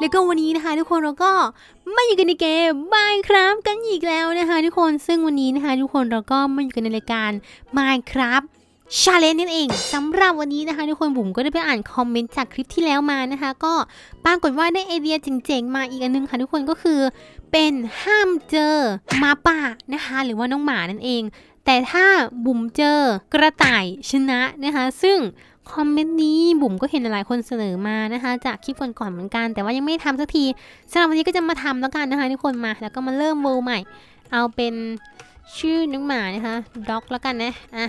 แล้วก็วันนี้นะคะ ทุกคนเราก็มาอยู่กันในเกม Minecraft กันอีกแล้วนะคะ ทุกคนซึ่งวันนี้นะคะ ทุกคนเราก็มาอยู่กันในรายการ Minecraft Challenge นั่นเองสำหรับวันนี้นะคะ ทุกคนบุ๋มก็ได้ไปอ่านคอมเมนต์จากคลิปที่แล้วมานะคะ ก็ปรากฏว่าได้ไอเดียเจ๋งๆมาอีกอันนึงค่ะ ทุกคนก็คือเป็นห้ามเจอมาป่านะคะ หรือว่าน้องหมานั่นเอง แต่ถ้าบุ๋มเจอกระต่ายชนะนะคะ ซึ่ง คอมเมนต์นี้บุ๋มก็เห็นหลายคนเสนอมานะคะ จากคลิปก่อนๆเหมือนกัน แต่ว่ายังไม่ทำสักทีสำหรับวันนี้ก็จะมาทำแล้วกันนะคะทุกคนมา แล้วก็มาเริ่มโวลใหม่ เอาเป็นชื่อน้องหมานะคะด็อกแล้วกันนะอะ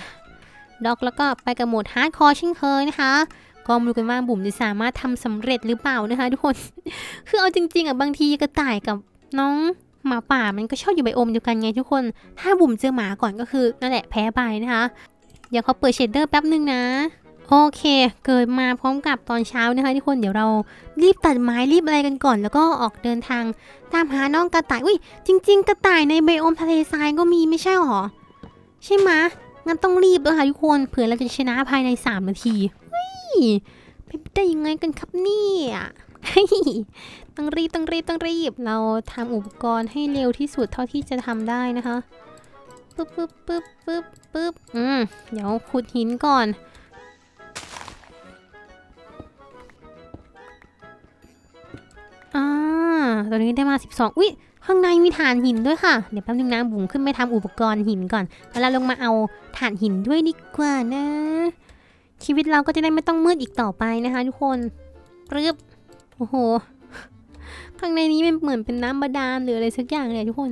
ด็อกแล้วก็ไปกับโหมดฮาร์ดคอร์เช่นเคยนะคะก็มาดูกันว่าบุ๋มจะสามารถทำสำเร็จหรือเปล่านะคะทุกคน คือเอาจริงๆอะบางทีกระต่ายกับน้องหมาป่ามันก็ชอบอยู่ไบโอมเดียวกันไงทุกคน ถ้าบุ๋มเจอหมาก่อนก็คือนั่นแหละแพ้ไปนะคะ เดี๋ยวเขาเปิดเชดเดอร์แป๊บนึงนะ โอเค เกิดมาพร้อมกับตอนเช้านะคะทุกคน เดี๋ยวเรารีบตัดไม้รีบอะไรกันก่อน แล้วก็ออกเดินทาง ตามหาน้องกระต่าย อุ้ย จริง ๆ กระต่ายในไบโอมทะเลทรายก็มีไม่ใช่หรอ ใช่ไหมงั้นต้องรีบแล้วค่ะทุกคน เผื่อเราจะชนะภายใน 3 นาทีเฮ้ยเป็นไปได้ยังไงกันครับเนี่ยเฮ้ยต้องรีบต้องรีบต้องรีบ เราทำอุปกรณ์ให้เร็วที่สุดเท่าที่จะทำได้นะคะปึ๊บปึ๊บปึ๊บปึ๊บปึ๊บอืมเดี๋ยวขุดหินก่อน ตอนนี้ได้มา 12 อุ้ยข้างในมีฐานหินด้วยค่ะ เดี๋ยวแป๊บนึงนะบุ๋มขึ้นไปทำอุปกรณ์หินก่อน แล้วเราลงมาเอาฐานหินด้วยดีกว่านะ ชีวิตเราก็จะได้ไม่ต้องมืดอีกต่อไปนะคะทุกคนปึ๊บโอ้โห ข้างในนี้มันเหมือนเป็นน้ำบาดาลหรืออะไรสักอย่างเลยทุกคน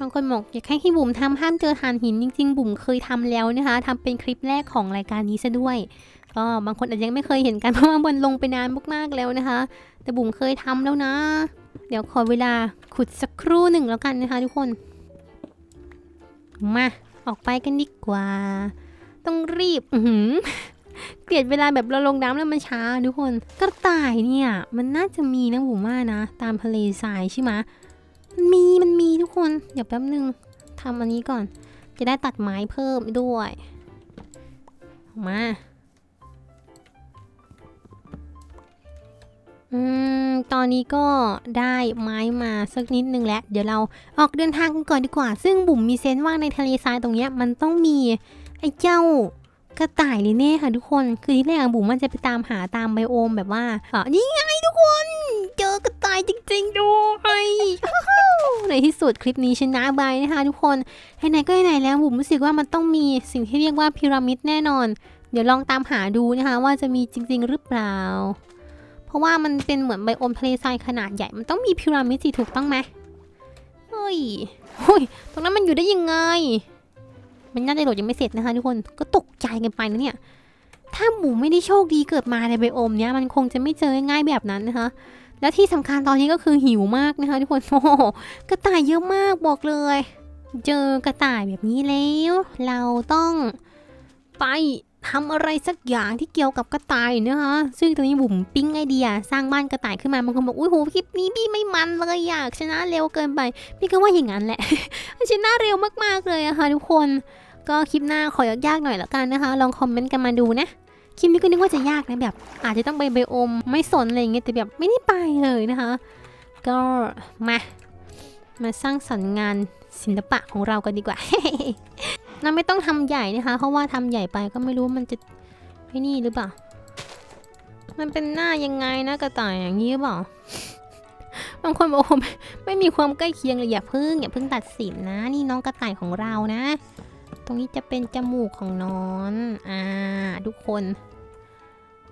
บางคนบอกอยากให้พี่บุ๋มทำห้ามเจอทานหินจริงๆ บุ๋มเคยทำแล้วนะคะทำเป็นคลิปแรกของรายการนี้ซะด้วยก็บางคนอาจจะยังไม่เคยเห็นกันเพราะว่ามันลงไปนานมากๆแล้วนะคะ แต่บุ๋มเคยทำแล้วนะ เดี๋ยวขอเวลาขุดสักครู่หนึ่งแล้วกันนะคะทุกคน มา ออกไปกันดีกว่า ต้องรีบ อืเกลียดเวลาแบบเราลงน้ำแล้วมันช้าทุกคนกระต่ายเนี่ย มันน่าจะมีนะผมว่านะ ตามทะเลทรายใช่ไหมมันมีมันมีทุกคน เดี๋ยวแป๊บนึงทำอันนี้ก่อน จะได้ตัดไม้เพิ่มด้วย มา อืม ตอนนี้ก็ได้ไม้มาสักนิดนึงแล้ว เดี๋ยวเราออกเดินทางกันก่อนดีกว่า ซึ่งบุ๋มมีเซนส์ว่าในทะเลทรายตรงเนี้ยมันต้องมีไอ้เจ้ากระต่ายเลยแน่ค่ะทุกคน คือที่แรกบุ๋มมันจะไปตามหาตามไบโอมแบบว่าอะนี่ไงทุกคน เจอกระต่ายจริงๆด้วยในที่สุดคลิปนี้ชนะบายนะคะทุกคนไหนๆก็ไหนแล้วบุ๋มรู้สึกว่ามันต้องมีสิ่งที่เรียกว่าพีระมิดแน่นอน เดี๋ยวลองตามหาดูนะคะว่าจะมีจริง ๆ หรือเปล่า ราะว่ามันเป็นเหมือนไบโอมทะเลทรายขนาดใหญ่ มันต้องมีพีระมิดสิถูกต้องไหมเฮ้ยเฮ้ย ตรงนั้นมันอยู่ได้ยังไง มันน่าจะโหลดยังไม่เสร็จนะคะทุกคน ก็ตกใจกันไปนะเนี่ย ถ้าหมูไม่ได้โชคดีเกิดมาในไบโอมเนี้ยมันคงจะไม่เจอง่ายแบบนั้นนะคะ แล้วที่สำคัญตอนนี้ก็คือหิวมากนะคะทุกคน โอ้กระต่ายเยอะมากบอกเลย เจอกระต่ายแบบนี้แล้ว เราต้องไป ทำอะไรสักอย่างที่เกี่ยวกับกระต่ายนะคะ ซึ่งตอนนี้บุ๋มปิ้งไอเดีย สร้างบ้านกระต่ายขึ้นมาบางคนบอกอุ้ยโหคลิปนี้พี่ไม่มันเลยอยากชนะเร็วเกินไป พี่ก็ว่าอย่างนั้นแหละ ชนะเร็วมากๆเลยอะค่ะทุกคน ก็คลิปหน้าขอยากๆหน่อยละกันนะคะ ลองคอมเมนต์กันมาดูนะคลิปนี้ก็นึกว่าจะยากนะแบบ อาจจะต้องไปไบโอมไม่สนอะไรอย่างเงี้ยแต่แบบไม่ได้ไปเลยนะคะ ก็มามาสร้างสรรค์งานศิลปะของเรากันดีกว่า เราไม่ต้องทำใหญ่นะคะ เพราะว่าทำใหญ่ไปก็ไม่รู้มันจะไอ้นี่หรือเปล่า มันเป็นหน้ายังไงนะกระต่ายอย่างนี้หรือเปล่า บางคนบอกว่าไม่ไม่มีความใกล้เคียงเลยอย่าพึ่งอย่าพึ่งตัดสินนะ นี่น้องกระต่ายของเรานะ ตรงนี้จะเป็นจมูกของน้องอ่าทุกคน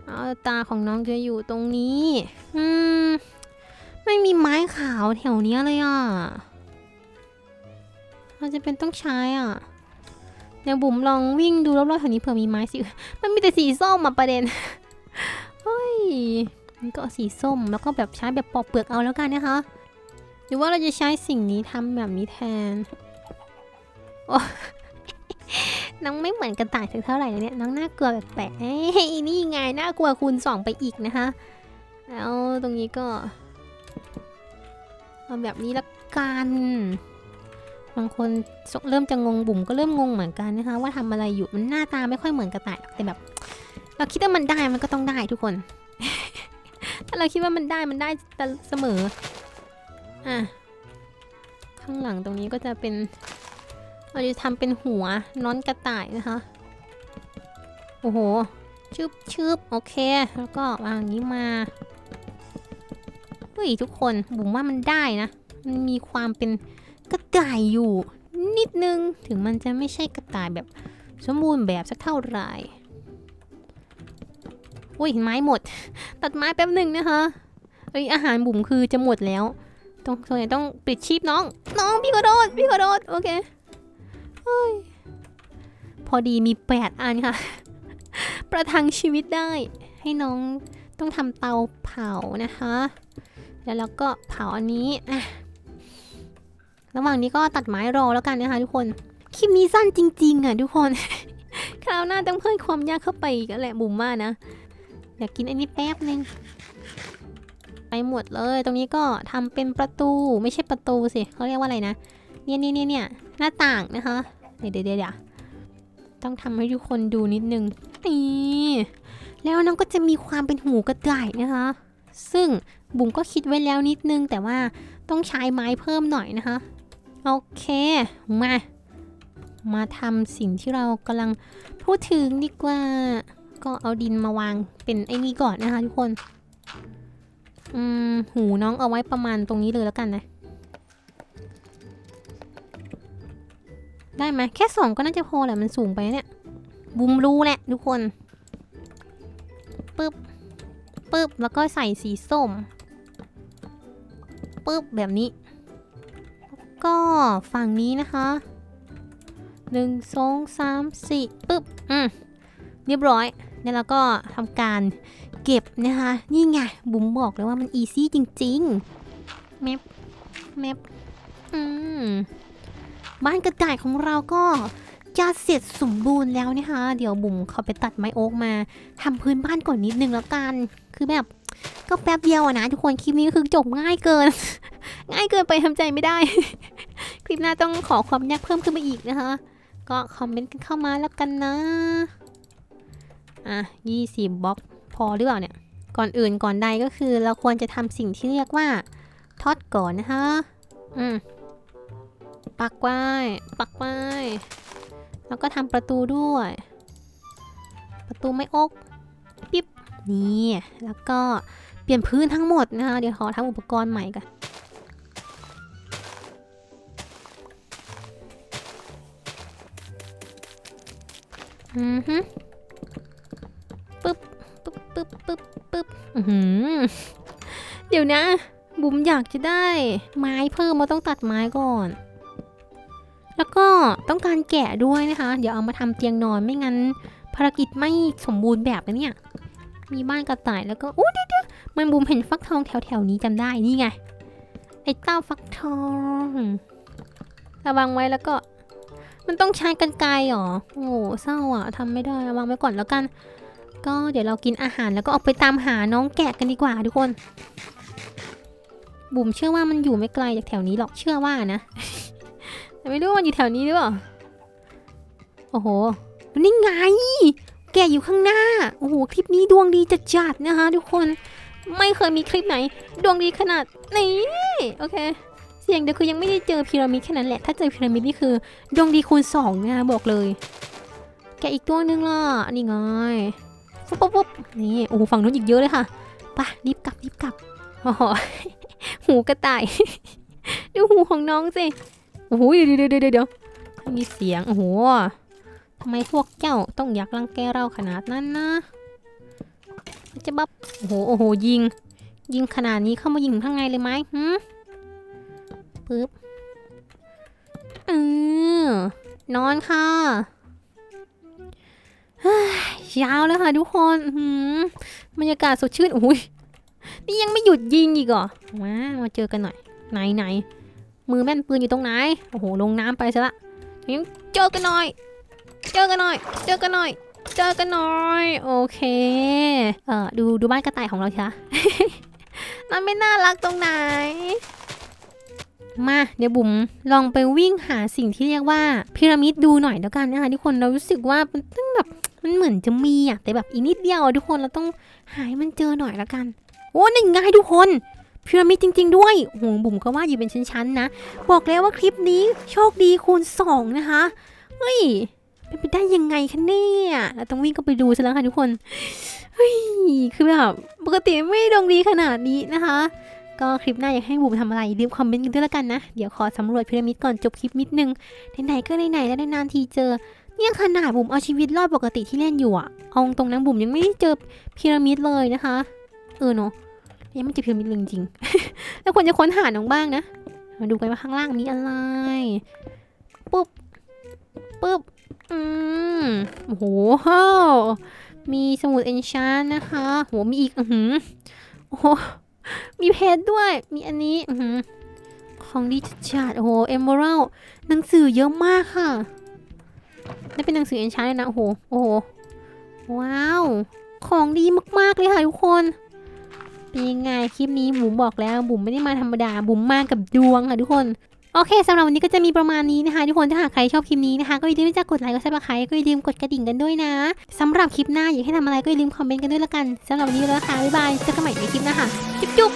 เอาตาของน้องจะอยู่ตรงนี้ อืม ไม่มีไม้ขาวแถวเนี้ยเลยอะเราจะเป็นต้องใช้อะ เดี๋ยวบุ๋มลองวิ่งดูรอบๆแถวนี้เผื่อมีไม้สิ มันมีแต่สีส้มอะประเด็น เฮ้ยมันก็สีส้มแล้วก็แบบใช้แบบปอกเปลือกเอาแล้วกันนะคะ หรือว่าเราจะใช้สิ่งนี้ทำแบบนี้แทน โอ้น้องไม่เหมือนกระต่ายสักเท่าไหร่เลยเนี่ย น้องน่ากลัวแปลกๆเอ้ยนี่ไงน่ากลัวคูณสองไปอีกนะคะ แล้วตรงนี้ก็เอาแบบนี้ละกัน บางคนเริ่มจะงงบุ๋มก็เริ่มงงเหมือนกันนะคะ ว่าทำอะไรอยู่มันหน้าตาไม่ค่อยเหมือนกระต่ายแต่แบบ เราคิดว่ามันได้มันก็ต้องได้ทุกคน ถ้าเราคิดว่ามันได้มันได้เสมออะข้างหลังตรงนี้ก็จะเป็นเราจะทำเป็นหัวน้อนกระต่ายนะคะโอ้โหชึบชึบโอเค แล้วก็วางอย่างนี้มาเฮ้ยทุกคนบุ๋มว่ามันได้นะมันมีความเป็น กระต่ายอยู่ นิดนึงถึงมันจะไม่ใช่กระต่ายแบบสมบูรณ์แบบสักเท่าไหร่อุ้ยไม้หมด ตัดไม้แป๊บหนึ่งนะคะเอ้ยอาหารบุ๋มคือจะหมดแล้ว ต้องส่วนใหญ่ต้องปิดชีพน้อง น้องพี่ขอโทษพี่ขอโทษโอเคเฮ้ยพอดีมีแปดอันค่ะ ประทังชีวิตได้ ให้น้องต้องทำเตาเผานะคะ แล้วเราก็เผาอันนี้อะ ระหว่างนี้ก็ตัดไม้รอแล้วกันนะคะทุกคน คลิปนี้สั้นจริงๆอะทุกคน คราวหน้าต้องเพิ่มความยากเข้าไปอีกแล้วแหละบุ๋มว่านะเดี๋ยวกินอันนี้แป๊บนึงไปหมดเลย ตรงนี้ก็ทำเป็นประตูไม่ใช่ประตูสิเขาเรียกว่าอะไรนะ เนี่ยเนี่ยเนี่ยเนี่ยหน้าต่างนะคะ เดี๋ยวเดี๋ยวเดี๋ยวต้องทำให้ทุกคนดูนิดนึงนี่แล้วน้องก็จะมีความเป็นหูกระต่ายนะคะ ซึ่งบุ๋มก็คิดไว้แล้วนิดนึง แต่ว่าต้องใช้ไม้เพิ่มหน่อยนะคะ โอเค มา มาทำสิ่งที่เรากำลังพูดถึงดีกว่า ก็เอาดินมาวางเป็นไอ้นี่ก่อนนะคะทุกคน อืม หูน้องเอาไว้ประมาณตรงนี้เลยแล้วกันนะ ได้ไหมแค่สองก็น่าจะพอแหละ มันสูงไปเนี่ย บุมรู้แหละทุกคนปึ๊บปึ๊บแล้วก็ใส่สีส้มปึ๊บแบบนี้ ก็ฝั่งนี้นะคะหนึ่งสองสามสี่ปึ๊บ อืมเรียบร้อยแล้วเราก็ทำการเก็บนะคะ นี่ไง บุ๋มบอกเลยว่ามันอีซี่จริงๆ แมป แมป อืม บ้านกระต่ายของเราก็จะเสร็จสมบูรณ์แล้วนะคะ เดี๋ยวบุ๋มเขาไปตัดไม้โอ๊กมาทำพื้นบ้านก่อนนิดนึงแล้วกัน คือแบบ ก็แป๊บเดียวอะนะทุกคน คลิปนี้ก็คือจบง่ายเกิน ง่ายเกินไปทำใจไม่ได้ คลิปหน้าต้องขอความยากเพิ่มขึ้นมาอีกนะคะ ก็คอมเมนต์กันเข้ามาแล้วกันนะ อะยี่สิบบล็อกพอหรือเปล่าเนี่ย ก่อนอื่นก่อนใดก็คือเราควรจะทำสิ่งที่เรียกว่าทอดก่อนนะคะ อืม ปักไว้ ปักไว้ แล้วก็ทำประตูด้วย ประตูไม่อกปิ๊บ นี่ แล้วก็เปลี่ยนพื้นทั้งหมดนะคะ เดี๋ยวขอทำอุปกรณ์ใหม่กัน อือฮึปึ๊บปึ๊บปึ๊บปึ๊บปึ๊บอือหือเดี๋ยวนะบุ๋มอยากจะได้ ไม้เพิ่มมาต้องตัดไม้ก่อน แล้วก็ต้องการแกะด้วยนะคะ เดี๋ยวเอามาทำเตียงนอนไม่งั้น ภารกิจไม่สมบูรณ์แบบนะเนี่ย มีบ้านกระต่ายแล้วก็อู้เดี๋ยวเดี๋ยวมันบุ๋มเห็นฟักทองแถวแถวๆนี้จำได้นี่ไงไอ้เต้าฟักทองระวังไว้แล้วก็ มันต้องใช้กันไกรเหรอ โอ้โหเศร้าอะทำไม่ได้วังไว้ก่อนแล้วกัน ก็เดี๋ยวเรากินอาหารแล้วก็ออกไปตามหาน้องแกะกันดีกว่าทุกคน บุ๋มเชื่อว่ามันอยู่ไม่ไกลจากแถวนี้หรอกเชื่อว่านะแต่ไม่รู้ว่ามันอยู่แถวนี้หรือเปล่า โอ้โห นี่ไง แกอยู่ข้างหน้า โอ้โห คลิปนี้ดวงดีจัดจัดๆนะคะทุกคน ไม่เคยมีคลิปไหน ดวงดีขนาดนี้ โอเค สียงเดี๋ยวคือยังไม่ได้เจอพีระมิดแค่นั้นแหละ ถ้าเจอพีระมิดนี่คือดวงดีคูณสองนะคะบอกเลย แกอีกตัวนึงล่ะนี่ไงปุ๊บปุ๊บปุ๊บนี่โอ้ฝั่งนู้นอีกเยอะเลยค่ะปะรีบกลับรีบกลับโอ้โหหูกระต่าย ดูหูของน้องสิโอ้โหเดี๋ยวเดี๋ยวเดี๋ยวเดี๋ยวมีเสียงโอ้โหทำไมพวกเจ้าต้องอยากรังแกเราขนาดนั้นนะจะบับโอ้โหโอ้โหยิง ยิงขนาดนี้เข้ามายิงข้างในเลยไหมหืม ปึ๊บเออนอนค่ะยาวแล้วค่ะทุกคนหือบรรยากาศสดชื่นอุ้ยนี่ยังไม่หยุดยิงอีกเหรอมามาเจอกันหน่อย ไหนไหนมือแม่นปืนอยู่ตรงไหนโอ้โหลงน้ำไปซะละยังเจอกันหน่อย เจอกันหน่อย เจอกันหน่อย เจอกันหน่อยโอเคเออดูดูบ้านกระต่ายของเราใช่มันไม่น่ารักตรงไหน มาเดี๋ยวบุ๋มลองไปวิ่งหาสิ่งที่เรียกว่าพีระมิดดูหน่อยแล้วกันนะคะทุกคนเรารู้สึกว่ามันต้องแบบมันเหมือนจะมีอะแต่แบบอีกนิดเดียวทุกคนเราต้องหาให้มันเจอหน่อยแล้วกัน โอ้นี่ไงทุกคนพีระมิดจริง ๆ ด้วยโอ้โหบุ๋มก็ว่าอยู่เป็นชั้นๆนะ บอกแล้วว่าคลิปนี้โชคดีคูณสองนะคะเฮ้ยเป็นไปได้ยังไงคะเนี่ยเราต้องวิ่งเข้าไปดูซะแล้วค่ะทุกคนเฮ้ยคือแบบปกติไม่ดวงดีขนาดนี้นะคะ ก็คลิปหน้าอยากให้บุ๋มทำอะไรรีบคอมเมนต์กันด้วยละกันนะ เดี๋ยวขอสำรวจพีระมิดก่อนจบคลิปนิดนึงไหนๆก็ไหนๆแล้วนานทีเจอ เนี่ยขนาดบุ๋มเอาชีวิตรอดปกติที่เล่นอยู่อะเอาตรงนั้นบุ๋มยังไม่ได้เจอพีระมิดเลยนะคะ เออเนาะยังไม่เจอพีระมิดเลยจริงๆแล้วควรจะค้นหาน้องบ้างนะ มาดูกันว่าข้างล่างมีอะไรปุ๊บปุ๊บอืมโอ้โหมีสมุดเอนชานนะคะโหมีอีกอือหือโอ้ มีเพชรด้วย มีอันนี้อของดีจัดๆโอ้โหเอมเบอรัลหนังสือเยอะมากค่ะนี่เป็นหนังสือเอ็นชานเลยนะ โอ้โห โอ้โห ว้าว ของดีมากๆเลยค่ะทุกคน เป็นยังไงคลิปนี้บุ๋มบอกแล้ว บุ๋มไม่ได้มาธรรมดา บุ๋มมากับดวงค่ะทุกคน โอเคสำหรับวันนี้ก็จะมีประมาณนี้นะคะทุกคนถ้าหากใครชอบคลิปนี้นะคะ ก็อย่าลืมที่จะกดไลค์กดซับสไครต์ก็อย่าลืมกดกระดิ่งกันด้วยนะสำหรับคลิปหน้าอยากให้ทำอะไรก็อย่าลืมคอมเมนต์กันด้วยละกันสำหรับวันนี้แล้วค่ะบ๊ายบายเจอกันใหม่ในคลิปหน้าค่ะจุ๊บจุ๊บ